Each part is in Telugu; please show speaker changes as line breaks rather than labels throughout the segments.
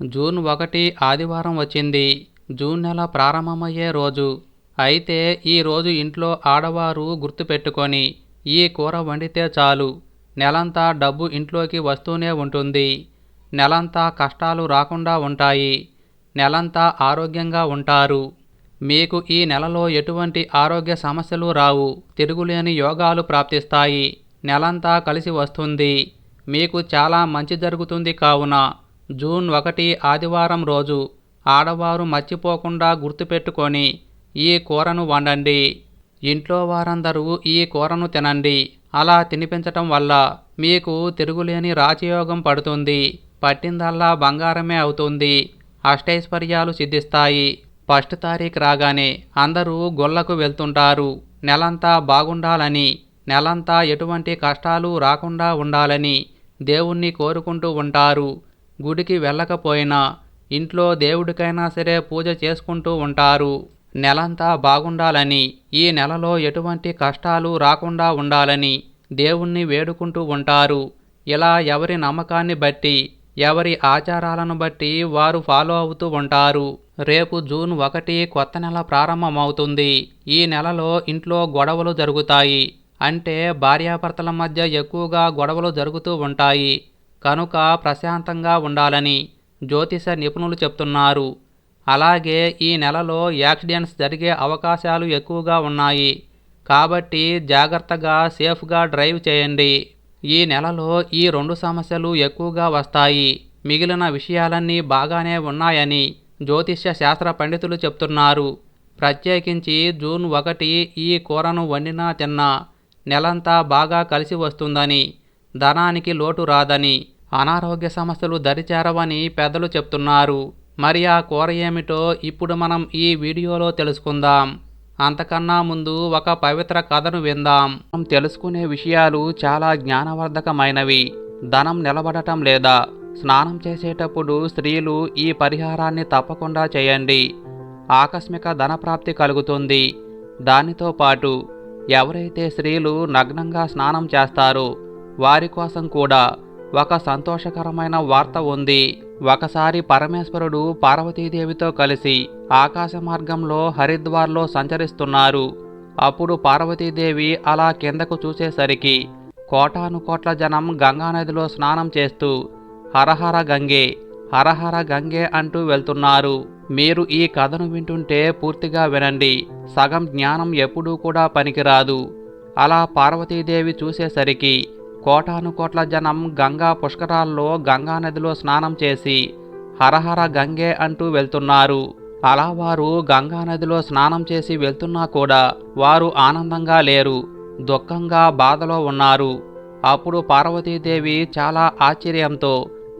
జూన్ ఒకటి ఆదివారం వచ్చింది. జూన్ నెల ప్రారంభమయ్యే రోజు. అయితే ఈ రోజు ఇంట్లో ఆడవారు గుర్తుపెట్టుకొని ఈ కూర వండితే చాలు. నెలంతా డబ్బు ఇంట్లోకి వస్తూనే ఉంటుంది. నెలంతా కష్టాలు రాకుండా ఉంటాయి. నెలంతా ఆరోగ్యంగా ఉంటారు. మీకు ఈ నెలలో ఎటువంటి ఆరోగ్య సమస్యలు రావు. తిరుగులేని యోగాలు ప్రాప్తిస్తాయి. నెలంతా కలిసి వస్తుంది. మీకు చాలా మంచి జరుగుతుంది కావున జూన్ ఒకటి ఆదివారం రోజు ఆడవారు మర్చిపోకుండా గుర్తుపెట్టుకొని ఈ కూరను వండండి. ఇంట్లో వారందరూ ఈ కూరను తినండి. అలా తినిపించటం వల్ల మీకు తిరుగులేని రాజయోగం పడుతుంది. పట్టిందల్లా బంగారమే అవుతుంది. అష్టైశ్వర్యాలు సిద్ధిస్తాయి. ఫస్ట్ తారీఖు రాగానే అందరూ గొల్లకు వెళ్తుంటారు. నెలంతా బాగుండాలని నెలంతా ఎటువంటి కష్టాలు రాకుండా ఉండాలని దేవుణ్ణి కోరుకుంటూ ఉంటారు. గుడికి వెళ్ళకపోయినా ఇంట్లో దేవుడికైనా సరే పూజ చేసుకుంటూ ఉంటారు. నెలంతా బాగుండాలని ఈ నెలలో ఎటువంటి కష్టాలు రాకుండా ఉండాలని దేవుణ్ణి వేడుకుంటూ ఉంటారు. ఇలా ఎవరి నమ్మకాన్ని బట్టి ఎవరి ఆచారాలను బట్టి వారు ఫాలో అవుతూ ఉంటారు. రేపు జూన్ ఒకటి కొత్త నెల ప్రారంభమవుతుంది. ఈ నెలలో ఇంట్లో గొడవలు జరుగుతాయి. అంటే భార్యాభర్తల మధ్య ఎక్కువగా గొడవలు జరుగుతూ ఉంటాయి. కనుక ప్రశాంతంగా ఉండాలని జ్యోతిష నిపుణులు చెప్తున్నారు. అలాగే ఈ నెలలో యాక్సిడెంట్స్ జరిగే అవకాశాలు ఎక్కువగా ఉన్నాయి. కాబట్టి జాగ్రత్తగా సేఫ్గా డ్రైవ్ చేయండి. ఈ నెలలో ఈ రెండు సమస్యలు ఎక్కువగా వస్తాయి. మిగిలిన విషయాలన్నీ బాగానే ఉన్నాయని జ్యోతిష్య శాస్త్ర పండితులు చెప్తున్నారు. ప్రత్యేకించి జూన్ ఒకటి ఈ కూరను వండినా తిన్నా నెలంతా బాగా కలిసి వస్తుందని ధనానికి లోటు రాదని అనారోగ్య సమస్యలు దరిచేరవని పెద్దలు చెప్తున్నారు. మరి ఆ కూర ఏమిటో ఇప్పుడు మనం ఈ వీడియోలో తెలుసుకుందాం. అంతకన్నా ముందు ఒక పవిత్ర కథను విందాం. మనం తెలుసుకునే విషయాలు చాలా జ్ఞానవర్ధకమైనవి. ధనం నిలబడటం లేదా స్నానం చేసేటప్పుడు స్త్రీలు ఈ పరిహారాన్ని తప్పకుండా చేయండి. ఆకస్మిక ధనప్రాప్తి కలుగుతుంది. దానితో పాటు ఎవరైతే స్త్రీలు నగ్నంగా స్నానం చేస్తారో వారి కోసం కూడా ఒక సంతోషకరమైన వార్త ఉంది. ఒకసారి పరమేశ్వరుడు పార్వతీదేవితో కలిసి ఆకాశ మార్గంలో హరిద్వార్లో సంచరిస్తున్నారు. అప్పుడు పార్వతీదేవి అలా కిందకు చూసేసరికి కోటాను కోట్ల జనం గంగానదిలో స్నానం చేస్తూ హరహర గంగే హరహర గంగే అంటూ వెళ్తున్నారు. మీరు ఈ కథను వింటుంటే పూర్తిగా వినండి. సగం జ్ఞానం ఎప్పుడూ కూడా పనికిరాదు. అలా పార్వతీదేవి చూసేసరికి కోటాను కోట్ల జనం గంగా పుష్కరాల్లో గంగా నదిలో స్నానం చేసి హరహర గంగే అంటూ వెళ్తున్నారు. అలా వారు గంగా నదిలో స్నానం చేసి వెళ్తున్నా కూడా వారు ఆనందంగా లేరు దుఃఖంగా బాధలో ఉన్నారు. అప్పుడు పార్వతీదేవి చాలా ఆశ్చర్యంతో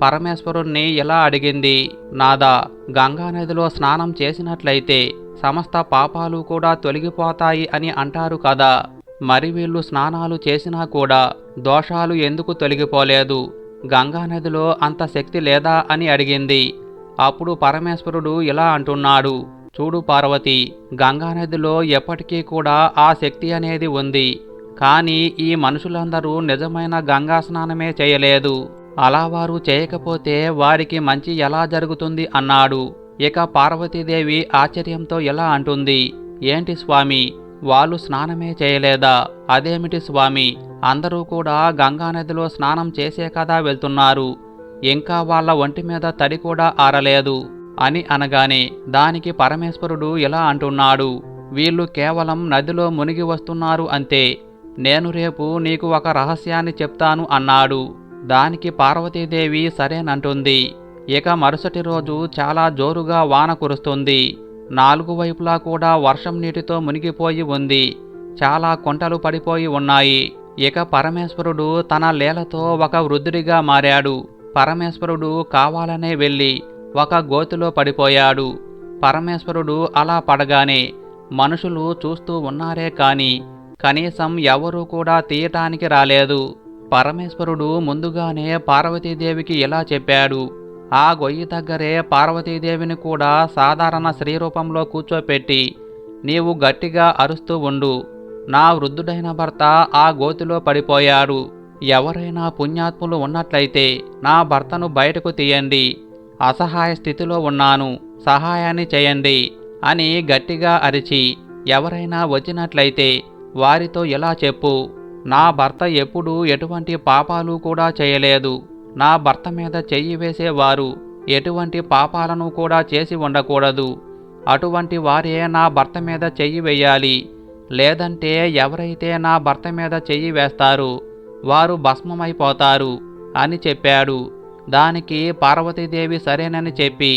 పరమేశ్వరుణ్ణి ఇలా అడిగింది నాదా గంగా నదిలో స్నానం చేసినట్లయితే సమస్త పాపాలు కూడా తొలగిపోతాయి అని అంటారు కదా. మరి వీళ్ళు స్నానాలు చేసినా కూడా దోషాలు ఎందుకు తొలగిపోలేదు? గంగా నదిలో అంత శక్తి లేదా అని అడిగింది. అప్పుడు పరమేశ్వరుడు ఇలా అంటున్నాడు. చూడు పార్వతి గంగా నదిలో ఎప్పటికీ కూడా ఆ శక్తి అనేది ఉంది. కానీ ఈ మనుషులందరూ నిజమైన గంగా స్నానమే చేయలేదు. అలా వారు చేయకపోతే వారికి మంచి ఎలా జరుగుతుంది అన్నాడు. ఇక పార్వతీదేవి ఆశ్చర్యంతో ఇలా అంటుంది. ఏంటి స్వామి వాళ్ళు స్నానమే చేయలేదా? అదేమిటి స్వామి? అందరూ కూడా గంగానదిలో స్నానం చేసే కదా వెళ్తున్నారు. ఇంకా వాళ్ళ ఒంటి మీద తడి కూడా ఆరలేదు అని అనగానే దానికి పరమేశ్వరుడు ఇలా అంటున్నాడు. వీళ్ళు కేవలం నదిలో మునిగి వస్తున్నారు అంతే. నేను రేపు నీకు ఒక రహస్యాన్ని చెప్తాను అన్నాడు. దానికి పార్వతీదేవి సరేనంటుంది. ఇక మరుసటి రోజు చాలా జోరుగా వాన కురుస్తుంది. నాలుగు వైపులా కూడా వర్షం నీటితో మునిగిపోయి ఉంది. చాలా కొంటలు పడిపోయి ఉన్నాయి. ఇక పరమేశ్వరుడు తన లీలతో ఒక వృద్ధుడిగా మారాడు. పరమేశ్వరుడు కావాలనే వెళ్ళి ఒక గోతిలో పడిపోయాడు. పరమేశ్వరుడు అలా పడగానే మనుషులు చూస్తూ ఉన్నారే కాని కనీసం ఎవరూ కూడా తీయటానికి రాలేదు. పరమేశ్వరుడు ముందుగానే పార్వతీదేవికి ఇలా చెప్పాడు. ఆ గొయ్యి దగ్గరే పార్వతీదేవిని కూడా సాధారణ స్త్రీ రూపంలో కూర్చోపెట్టి నీవు గట్టిగా అరుస్తూ ఉండు. నా వృద్ధుడైన భర్త ఆ గోతిలో పడిపోయాడు. ఎవరైనా పుణ్యాత్ములు ఉన్నట్లయితే నా భర్తను బయటకు తీయండి. అసహాయ స్థితిలో ఉన్నాను సహాయాన్ని చేయండి అని గట్టిగా అరిచి ఎవరైనా వచ్చినట్లయితే వారితో ఇలా చెప్పు. నా భర్త ఎప్పుడూ ఎటువంటి పాపాలు కూడా చేయలేదు. నా భర్త మీద చెయ్యి వేసేవారు. ఎటువంటి పాపాలను కూడా చేసి ఉండకూడదు. అటువంటి వారే నా భర్త మీద చెయ్యి వేయాలి. లేదంటే ఎవరైతే నా భర్త మీద చెయ్యి వేస్తారు వారు భస్మమైపోతారు అని చెప్పాడు. దానికి పార్వతీదేవి సరేనని చెప్పి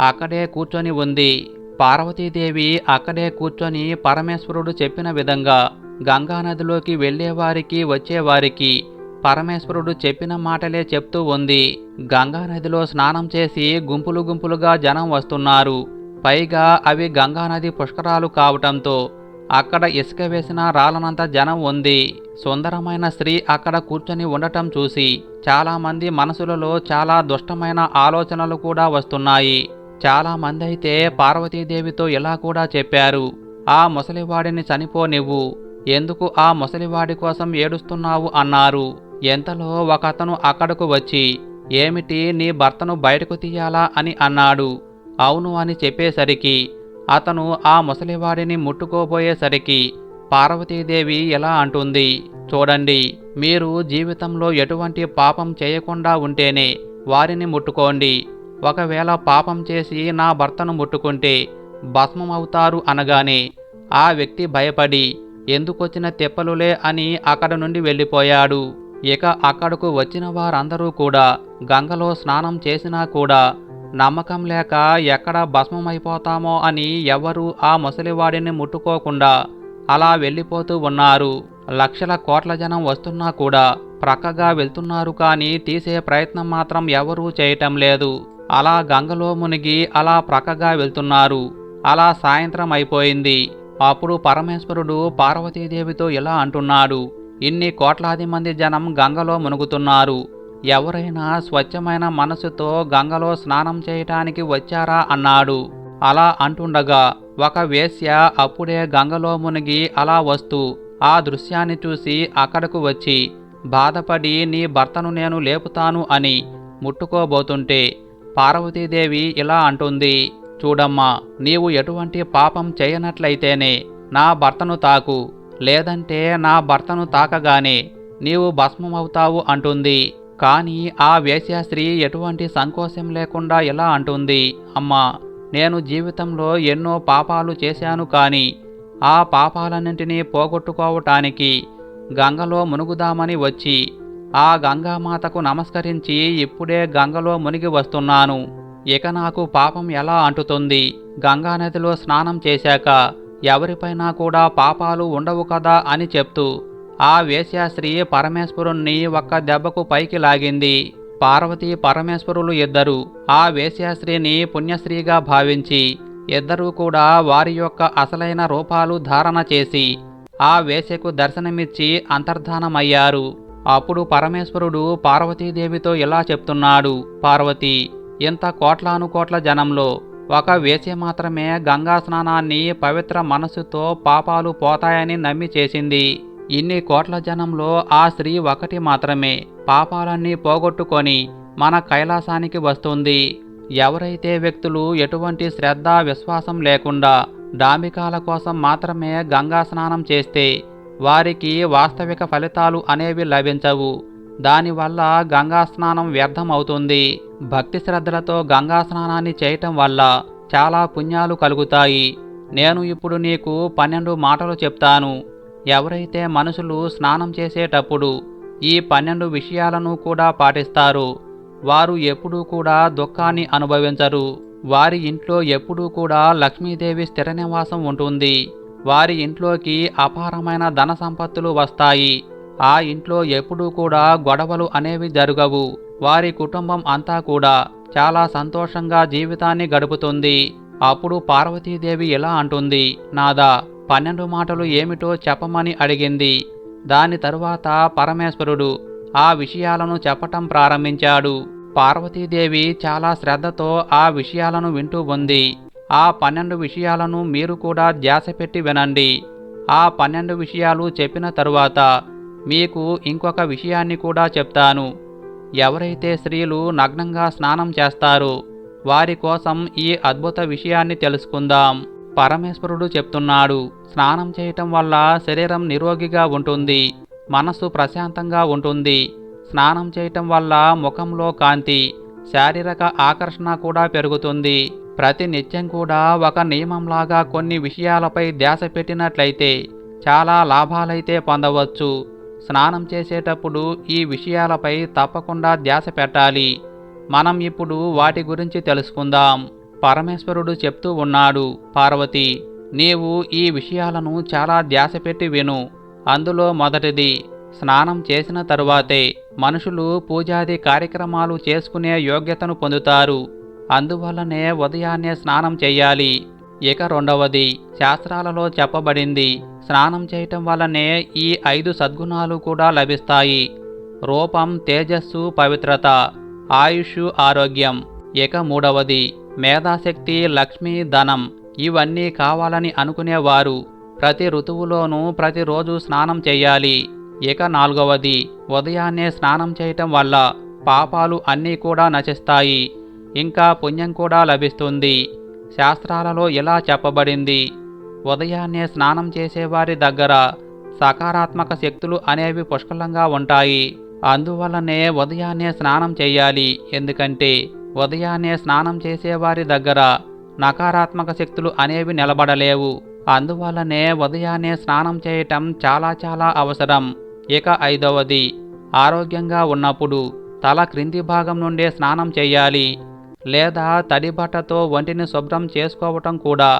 అక్కడే కూర్చొని ఉంది. పార్వతీదేవి అక్కడే కూర్చొని పరమేశ్వరుడు చెప్పిన విధంగా గంగానదిలోకి వెళ్ళేవారికి వచ్చేవారికి పరమేశ్వరుడు చెప్పిన మాటలే చెప్తూ ఉంది. గంగానదిలో స్నానం చేసి గుంపులు గుంపులుగా జనం వస్తున్నారు. పైగా అవి గంగానది పుష్కరాలు కావటంతో అక్కడ ఇసుక వేసిన రాలనంత జనం ఉంది. సుందరమైన స్త్రీ అక్కడ కూర్చొని ఉండటం చూసి చాలామంది మనసులలో చాలా దుష్టమైన ఆలోచనలు కూడా వస్తున్నాయి. చాలామంది అయితే పార్వతీదేవితో ఇలా కూడా చెప్పారు ఆ ముసలివాడిని చనిపోనివ్వు ఎందుకు ఆ ముసలివాడి కోసం ఏడుస్తున్నావు? అన్నారు. ఎంతలో ఒకతను అక్కడకు వచ్చి ఏమిటి నీ భర్తను బయటకు తీయాలా? అని అన్నాడు. అవును అని చెప్పేసరికి అతను ఆ ముసలివాడిని ముట్టుకోబోయేసరికి పార్వతీదేవి ఎలా అంటుంది? చూడండి మీరు జీవితంలో ఎటువంటి పాపం చేయకుండా ఉంటేనే వారిని ముట్టుకోండి. ఒకవేళ పాపం చేసి నా భర్తను ముట్టుకుంటే భస్మమవుతారు అనగానే ఆ వ్యక్తి భయపడి ఎందుకొచ్చిన తెప్పలులే అని అక్కడ నుండి వెళ్ళిపోయాడు. ఇక అక్కడకు వచ్చిన వారందరూ కూడా గంగలో స్నానం చేసినా కూడా నమ్మకం లేక ఎక్కడ భస్మమైపోతామో అని ఎవరూ ఆ ముసలివాడిని ముట్టుకోకుండా అలా వెళ్ళిపోతూ ఉన్నారు. లక్షల కోట్ల జనం వస్తున్నా కూడా ప్రక్కగా వెళ్తున్నారు కానీ తీసే ప్రయత్నం మాత్రం ఎవరూ చేయటం లేదు. అలా గంగలో మునిగి అలా ప్రక్కగా వెళ్తున్నారు. అలా సాయంత్రం అయిపోయింది. అప్పుడు పరమేశ్వరుడు పార్వతీదేవితో ఇలా అంటున్నాడు. ఇన్ని కోట్లాది మంది జనం గంగలో మునుగుతున్నారు. ఎవరైనా స్వచ్ఛమైన మనసుతో గంగలో స్నానం చేయటానికి వచ్చారా అన్నాడు. అలా అంటుండగా ఒక వేశ్య అప్పుడే గంగలో మునిగి అలా వస్తూ ఆ దృశ్యాన్ని చూసి అక్కడకు వచ్చి బాధపడి నీ భర్తను నేను లేపుతాను అని ముట్టుకోబోతుంటే పార్వతీదేవి ఇలా అంటుంది చూడమ్మా నీవు ఎటువంటి పాపం చేయనట్లయితేనే నా భర్తను తాకు. లేదంటే నా భర్తను తాకగానే నీవు భస్మమవుతావు అంటుంది. కానీ ఆ వేశ్యాస్త్రీ ఎటువంటి సంకోచం లేకుండా ఇలా అంటుంది. అమ్మా నేను జీవితంలో ఎన్నో పాపాలు చేశాను కానీ ఆ పాపాలన్నింటినీ పోగొట్టుకోవటానికి గంగలో మునుగుదామని వచ్చి ఆ గంగామాతకు నమస్కరించి ఇప్పుడే గంగలో మునిగి వస్తున్నాను. ఇక నాకు పాపం ఎలా అంటుతుంది? గంగానదిలో స్నానం చేశాక ఎవరిపైనా కూడా పాపాలు ఉండవు కదా అని చెప్తూ ఆ వేశ్యాశ్రీ పరమేశ్వరుణ్ణి ఒక్క దెబ్బకు పైకి లాగింది. పార్వతీ పరమేశ్వరులు ఇద్దరు ఆ వేశ్యాశ్రీని పుణ్యశ్రీగా భావించి ఇద్దరూ కూడా వారి యొక్క అసలైన రూపాలు ధారణ చేసి ఆ వేశ్యకు దర్శనమిచ్చి అంతర్ధానమయ్యారు. అప్పుడు పరమేశ్వరుడు పార్వతీదేవితో ఇలా చెప్తున్నాడు పార్వతి ఇంత కోట్లాను కోట్ల జనంలో ఒక వేసి మాత్రమే గంగా స్నానాన్ని పవిత్ర మనస్సుతో పాపాలు పోతాయని నమ్మి చేసింది. ఇన్ని కోట్ల జనంలో ఆ స్త్రీ ఒకటి మాత్రమే. పాపాలన్నీ పోగొట్టుకొని మన కైలాసానికి వస్తుంది. ఎవరైతే వ్యక్తులు ఎటువంటి శ్రద్ధ విశ్వాసం లేకుండా డాంబికాల కోసం మాత్రమే గంగా స్నానం చేస్తే వారికి వాస్తవిక ఫలితాలు అనేవి లభించవు. దానివల్ల గంగా స్నానం వ్యర్థం అవుతుంది భక్తి శ్రద్ధలతో గంగా స్నానాన్ని చేయటం వల్ల చాలా పుణ్యాలు కలుగుతాయి. నేను ఇప్పుడు నీకు పన్నెండు మాటలు చెప్తాను. ఎవరైతే మనుషులు స్నానం చేసేటప్పుడు ఈ పన్నెండు విషయాలను కూడా పాటిస్తారు. వారు ఎప్పుడూ కూడా దుఃఖాన్ని అనుభవించరు. వారి ఇంట్లో ఎప్పుడూ కూడా లక్ష్మీదేవి స్థిర నివాసం ఉంటుంది. వారి ఇంట్లోకి అపారమైన ధన సంపత్తులు వస్తాయి. ఆ ఇంట్లో ఎప్పుడూ కూడా గొడవలు అనేవి జరగవు. వారి కుటుంబం అంతా కూడా చాలా సంతోషంగా జీవితాన్ని గడుపుతుంది. అప్పుడు పార్వతీదేవి ఇలా అంటుంది నాదా పన్నెండు మాటలు ఏమిటో చెప్పమని అడిగింది. దాని తరువాత పరమేశ్వరుడు ఆ విషయాలను చెప్పటం ప్రారంభించాడు. పార్వతీదేవి చాలా శ్రద్ధతో ఆ విషయాలను వింటూ ఉంది. ఆ పన్నెండు విషయాలను మీరు కూడా ధ్యాస పెట్టి వినండి. ఆ పన్నెండు విషయాలు చెప్పిన తరువాత మీకు ఇంకొక విషయాన్ని కూడా చెప్తాను. ఎవరైతే స్త్రీలు నగ్నంగా స్నానం చేస్తారు వారి కోసం ఈ అద్భుత విషయాన్ని తెలుసుకుందాం. పరమేశ్వరుడు చెప్తున్నాడు స్నానం చేయటం వల్ల శరీరం నిరోగిగా ఉంటుంది మనస్సు ప్రశాంతంగా ఉంటుంది. స్నానం చేయటం వల్ల ముఖంలో కాంతి శారీరక ఆకర్షణ కూడా పెరుగుతుంది. ప్రతి నిత్యం కూడా ఒక నియమంలాగా కొన్ని విషయాలపై ధ్యాస పెట్టినట్లయితే చాలా లాభాలైతే పొందవచ్చు. స్నానం చేసేటప్పుడు ఈ విషయాలపై తప్పకుండా ధ్యాస పెట్టాలి. మనం ఇప్పుడు వాటి గురించి తెలుసుకుందాం. పరమేశ్వరుడు చెప్తూ ఉన్నాడు పార్వతి నీవు ఈ విషయాలను చాలా ధ్యాస పెట్టి విను. అందులో మొదటిది స్నానం చేసిన తరువాతే మనుషులు పూజాది కార్యక్రమాలు చేసుకునే యోగ్యతను పొందుతారు. అందువల్లనే ఉదయాన్నే స్నానం చేయాలి. ఇక రెండవది శాస్త్రాలలో చెప్పబడింది స్నానం చేయటం వల్లనే ఈ ఐదు సద్గుణాలు కూడా లభిస్తాయి. రూపం తేజస్సు పవిత్రత ఆయుష్ ఆరోగ్యం. ఇక మూడవది మేధాశక్తి లక్ష్మి ధనం. ఇవన్నీ కావాలని అనుకునేవారు. ప్రతి ఋతువులోనూ ప్రతిరోజు స్నానం చేయాలి. ఇక నాలుగవది ఉదయాన్నే స్నానం చేయటం వల్ల పాపాలు అన్నీ కూడా నశిస్తాయి. ఇంకా పుణ్యం కూడా లభిస్తుంది. శాస్త్రాలలో ఇలా చెప్పబడింది. ఉదయాన్నే స్నానం చేసేవారి దగ్గర సకారాత్మక శక్తులు అనేవి పుష్కలంగా ఉంటాయి. అందువల్లనే ఉదయాన్నే స్నానం చేయాలి. ఎందుకంటే ఉదయాన్నే స్నానం చేసేవారి దగ్గర నకారాత్మక శక్తులు అనేవి నిలబడలేవు. అందువల్లనే ఉదయాన్నే స్నానం చేయటం చాలా చాలా అవసరం. ఇక ఐదవది ఆరోగ్యంగా ఉన్నప్పుడు తల క్రింది భాగం నుండే స్నానం చేయాలి. లేదా తడి బట్టతో ఒంటిని శుభ్రం చేసుకోవటం కూడా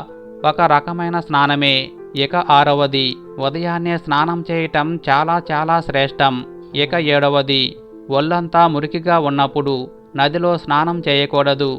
ఒక రకమైన స్నానమే. ఇక ఆరవది ఉదయాన్నే స్నానం చేయటం చాలా చాలా శ్రేష్టం. ఇక ఏడవది ఒళ్ళంతా మురికిగా ఉన్నప్పుడు నదిలో స్నానం చేయకూడదు.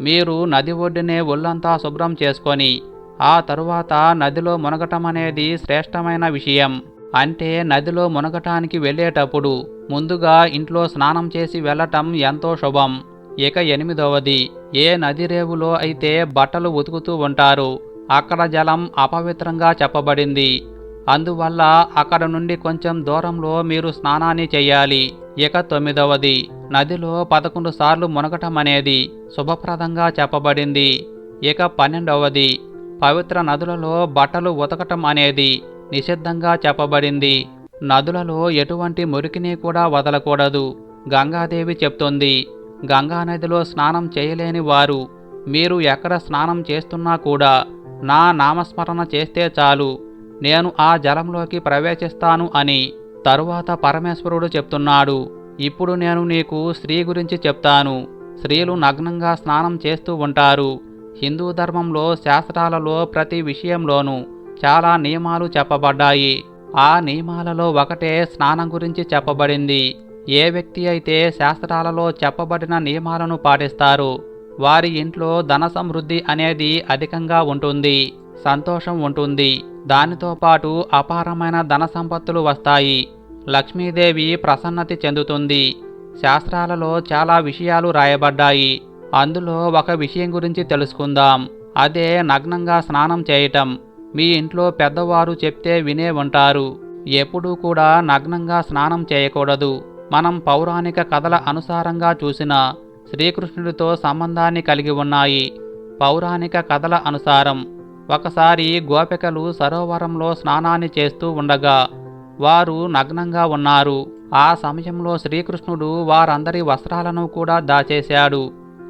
మీరు నది ఒడ్డునే ఒళ్ళంతా శుభ్రం చేసుకొని ఆ తరువాత నదిలో మునగటం అనేది శ్రేష్టమైన విషయం. అంటే నదిలో మునగటానికి వెళ్ళేటప్పుడు ముందుగా ఇంట్లో స్నానం చేసి వెళ్ళటం ఎంతో శుభం. ఇక ఎనిమిదవది ఏ నది రేవులో అయితే బట్టలు ఉతుకుతూ ఉంటారు అక్కడ జలం అపవిత్రంగా చెప్పబడింది. అందువల్ల అక్కడ నుండి కొంచెం దూరంలో మీరు స్నానాన్ని చేయాలి. ఇక తొమ్మిదవది నదిలో పదకొండు సార్లు మునగటం అనేది శుభప్రదంగా చెప్పబడింది. ఇక పన్నెండవది పవిత్ర నదులలో బట్టలు ఉతకటం అనేది నిషిద్ధంగా చెప్పబడింది. నదులలో ఎటువంటి మురికిని కూడా వదలకూడదు గంగాదేవి చెప్తుంది. గంగా నదిలో స్నానం చేయలేని వారు మీరు ఎక్కడ స్నానం చేస్తున్నా కూడా నా నామస్మరణ చేస్తే చాలు. నేను ఆ జలంలోకి ప్రవేశిస్తాను అని తరువాత పరమేశ్వరుడు చెప్తున్నాడు. ఇప్పుడు నేను నీకు స్త్రీ గురించి చెప్తాను. స్త్రీలు నగ్నంగా స్నానం చేస్తూ ఉంటారు. హిందూ ధర్మంలో శాస్త్రాలలో ప్రతి విషయంలోనూ చాలా నియమాలు చెప్పబడ్డాయి. ఆ నియమాలలో ఒకటే స్నానం గురించి చెప్పబడింది. ఏ వ్యక్తి అయితే శాస్త్రాలలో చెప్పబడిన నియమాలను పాటిస్తారు వారి ఇంట్లో ధన సమృద్ధి అనేది అధికంగా ఉంటుంది సంతోషం ఉంటుంది. దానితో పాటు అపారమైన ధన సంపత్తులు వస్తాయి. లక్ష్మీదేవి ప్రసన్నతి చెందుతుంది. శాస్త్రాలలో చాలా విషయాలు రాయబడ్డాయి. అందులో ఒక విషయం గురించి తెలుసుకుందాం. అదే నగ్నంగా స్నానం చేయటం. మీ ఇంట్లో పెద్దవారు చెప్తే వినే ఉంటారు. ఎప్పుడూ కూడా నగ్నంగా స్నానం చేయకూడదు. మనం పౌరాణిక కథల అనుసారంగా చూసిన శ్రీకృష్ణుడితో సంబంధాన్ని కలిగి ఉన్నాయి. పౌరాణిక కథల అనుసారం ఒకసారి గోపికలు సరోవరంలో స్నానాన్ని చేస్తూ ఉండగా వారు నగ్నంగా ఉన్నారు. ఆ సమయంలో శ్రీకృష్ణుడు వారందరి వస్త్రాలను కూడా దాచేశాడు.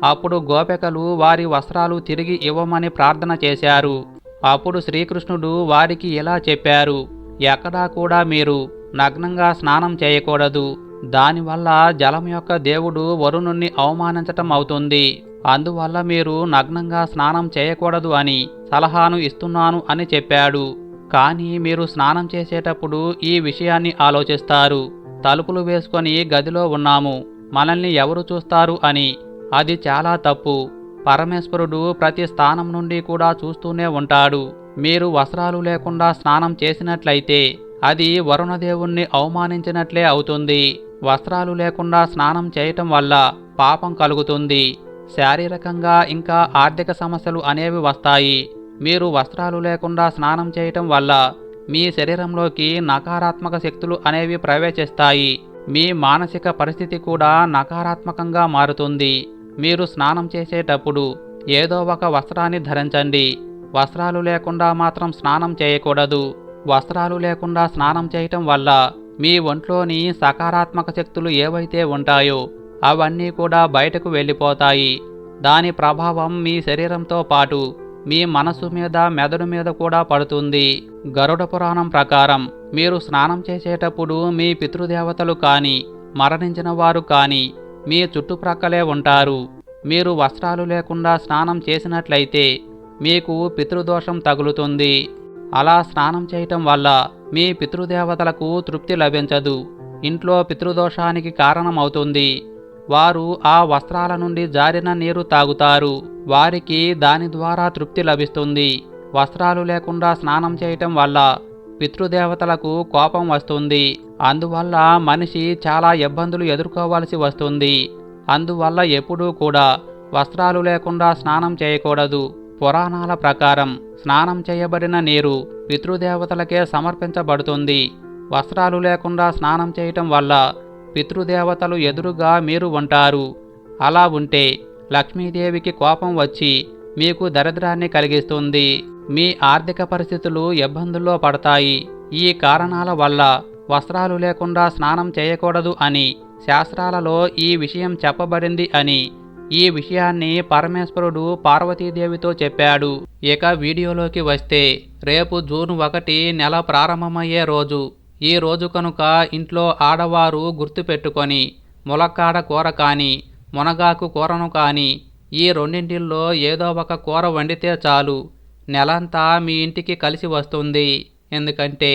అప్పుడు గోపికలు వారి వస్త్రాలు తిరిగి ఇవ్వమని ప్రార్థన చేశారు. అప్పుడు శ్రీకృష్ణుడు వారికి ఇలా చెప్పారు ఎక్కడా కూడా మీరు నగ్నంగా స్నానం చేయకూడదు. దానివల్ల జలం యొక్క దేవుడు వరుణుణ్ణి అవమానించటం అవుతుంది. అందువల్ల మీరు నగ్నంగా స్నానం చేయకూడదు అని సలహాను ఇస్తున్నాను అని చెప్పాడు. కానీ మీరు స్నానం చేసేటప్పుడు ఈ విషయాన్ని ఆలోచిస్తారు. తలుపులు వేసుకొని గదిలో ఉన్నాము. మనల్ని ఎవరు చూస్తారు అని. అది చాలా తప్పు. పరమేశ్వరుడు ప్రతి స్థానం నుండి కూడా చూస్తూనే ఉంటాడు. మీరు వస్త్రాలు లేకుండా స్నానం చేసినట్లయితే అది వరుణదేవుణ్ణి అవమానించినట్లే అవుతుంది. వస్త్రాలు లేకుండా స్నానం చేయటం వల్ల పాపం కలుగుతుంది. శారీరకంగా ఇంకా ఆర్థిక సమస్యలు అనేవి వస్తాయి. మీరు వస్త్రాలు లేకుండా స్నానం చేయటం వల్ల మీ శరీరంలోకి నకారాత్మక శక్తులు అనేవి ప్రవేశిస్తాయి. మీ మానసిక పరిస్థితి కూడా నకారాత్మకంగా మారుతుంది. మీరు స్నానం చేసేటప్పుడు ఏదో ఒక వస్త్రాన్ని ధరించండి. వస్త్రాలు లేకుండా మాత్రం స్నానం చేయకూడదు. వస్త్రాలు లేకుండా స్నానం చేయటం వల్ల మీ ఒంట్లోని సకారాత్మక శక్తులు ఏవైతే ఉంటాయో అవన్నీ కూడా బయటకు వెళ్ళిపోతాయి. దాని ప్రభావం మీ శరీరంతో పాటు మీ మనసు మీద మెదడు మీద కూడా పడుతుంది. గరుడ పురాణం ప్రకారం మీరు స్నానం చేసేటప్పుడు మీ పితృదేవతలు కానీ మరణించిన వారు కానీ మీ చుట్టుప్రక్కలే ఉంటారు. మీరు వస్త్రాలు లేకుండా స్నానం చేసినట్లయితే మీకు పితృదోషం తగులుతుంది. అలా స్నానం చేయటం వల్ల మీ పితృదేవతలకు తృప్తి లభించదు. ఇంట్లో పితృదోషానికి కారణమవుతుంది. వారు ఆ వస్త్రాల నుండి జారిన నీరు తాగుతారు. వారికి దాని ద్వారా తృప్తి లభిస్తుంది. వస్త్రాలు లేకుండా స్నానం చేయటం వల్ల పితృదేవతలకు కోపం వస్తుంది. అందువల్ల మనిషి చాలా ఇబ్బందులు ఎదుర్కోవాల్సి వస్తుంది. అందువల్ల ఎప్పుడూ కూడా వస్త్రాలు లేకుండా స్నానం చేయకూడదు. పురాణాల ప్రకారం స్నానం చేయబడిన నీరు పితృదేవతలకే సమర్పించబడుతుంది. వస్త్రాలు లేకుండా స్నానం చేయటం వల్ల పితృదేవతలు ఎదురుగా మీరు ఉంటారు. అలా ఉంటే లక్ష్మీదేవికి కోపం వచ్చి మీకు దరిద్రాన్ని కలిగిస్తుంది. మీ ఆర్థిక పరిస్థితులు ఇబ్బందుల్లో పడతాయి. ఈ కారణాల వల్ల వస్త్రాలు లేకుండా స్నానం చేయకూడదు అని శాస్త్రాలలో ఈ విషయం చెప్పబడింది అని ఈ విషయాన్ని పరమేశ్వరుడు పార్వతీదేవితో చెప్పాడు. ఇక వీడియోలోకి వస్తే రేపు జూన్ ఒకటి నెల ప్రారంభమయ్యే రోజు. ఈ రోజు కనుక ఇంట్లో ఆడవారు గుర్తుపెట్టుకొని ములక్కాడ కూర కానీ మునగాకు కూరను కానీ ఈ రెండింటిల్లో ఏదో ఒక కూర వండితే చాలు. నెలంతా మీ ఇంటికి కలిసి వస్తుంది. ఎందుకంటే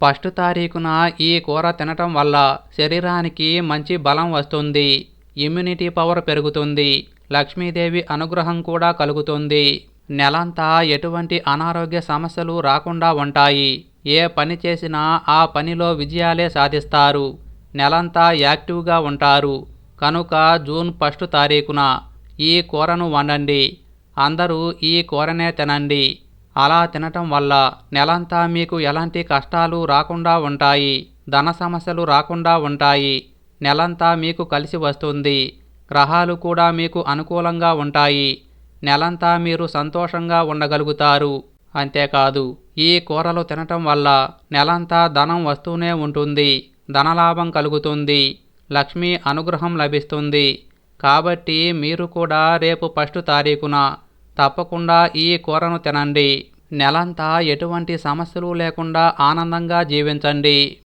ఫస్ట్ తారీఖున ఈ కూర తినటం వల్ల శరీరానికి మంచి బలం వస్తుంది. ఇమ్యూనిటీ పవర్ పెరుగుతుంది. లక్ష్మీదేవి అనుగ్రహం కూడా కలుగుతుంది. నెలంతా ఎటువంటి అనారోగ్య సమస్యలు రాకుండా ఉంటాయి. ఏ పని చేసినా ఆ పనిలో విజయాలే సాధిస్తారు. నెలంతా యాక్టివ్గా ఉంటారు. కనుక జూన్ ఫస్ట్ తారీఖున ఈ కూరను వండండి. అందరూ ఈ కూరనే తినండి. అలా తినటం వల్ల నెలంతా మీకు ఎలాంటి కష్టాలు రాకుండా ఉంటాయి. ధన సమస్యలు రాకుండా ఉంటాయి. నెలంతా మీకు కలిసి వస్తుంది. గ్రహాలు కూడా మీకు అనుకూలంగా ఉంటాయి. నెలంతా మీరు సంతోషంగా ఉండగలుగుతారు. అంతేకాదు ఈ కూరలు తినటం వల్ల నెలంతా ధనం వస్తూనే ఉంటుంది. ధనలాభం కలుగుతుంది. లక్ష్మీ అనుగ్రహం లభిస్తుంది. కాబట్టి మీరు కూడా రేపు ఫస్ట్ తారీఖున తప్పకుండా ఈ కూరను తినండి. నెలంతా ఎటువంటి సమస్యలు లేకుండా ఆనందంగా జీవించండి.